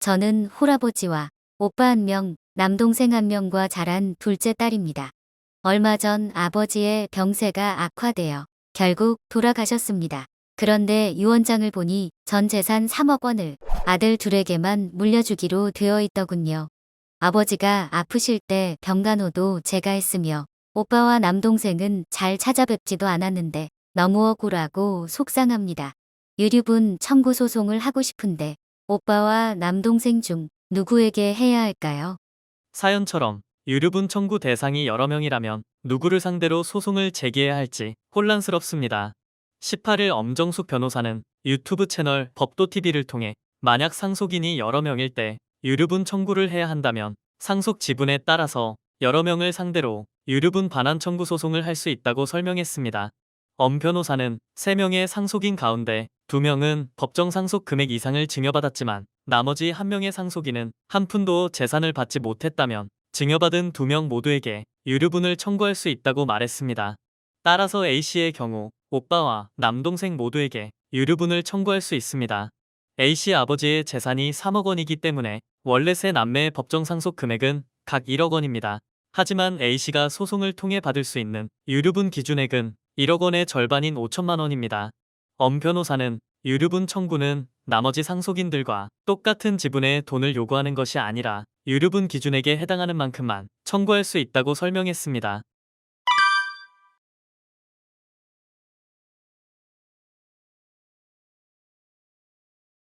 저는 홀아버지와 오빠 한 명, 남동생 한 명과 자란 둘째 딸입니다. 얼마 전 아버지의 병세가 악화되어 결국 돌아가셨습니다. 그런데 유언장을 보니 전 재산 3억 원을 아들 둘에게만 물려주기로 되어 있더군요. 아버지가 아프실 때 병간호도 제가 했으며 오빠와 남동생은 잘 찾아뵙지도 않았는데 너무 억울하고 속상합니다. 유류분 청구 소송을 하고 싶은데 오빠와 남동생 중 누구에게 해야 할까요? 사연처럼 유류분 청구 대상이 여러 명이라면 누구를 상대로 소송을 제기해야 할지 혼란스럽습니다. 18일 엄정숙 변호사는 유튜브 채널 법도TV를 통해 만약 상속인이 여러 명일 때 유류분 청구를 해야 한다면 상속 지분에 따라서 여러 명을 상대로 유류분 반환 청구 소송을 할 수 있다고 설명했습니다. 엄 변호사는 3명의 상속인 가운데 2명은 법정 상속 금액 이상을 증여받았지만 나머지 1명의 상속인은 한 푼도 재산을 받지 못했다면 증여받은 2명 모두에게 유류분을 청구할 수 있다고 말했습니다. 따라서 A씨의 경우 오빠와 남동생 모두에게 유류분을 청구할 수 있습니다. A씨 아버지의 재산이 3억 원이기 때문에 원래 세 남매의 법정 상속 금액은 각 1억 원입니다. 하지만 A씨가 소송을 통해 받을 수 있는 유류분 기준액은 1억 원의 절반인 5천만 원입니다. 엄 변호사는 유류분 청구는 나머지 상속인들과 똑같은 지분의 돈을 요구하는 것이 아니라 유류분 기준액에 해당하는 만큼만 청구할 수 있다고 설명했습니다.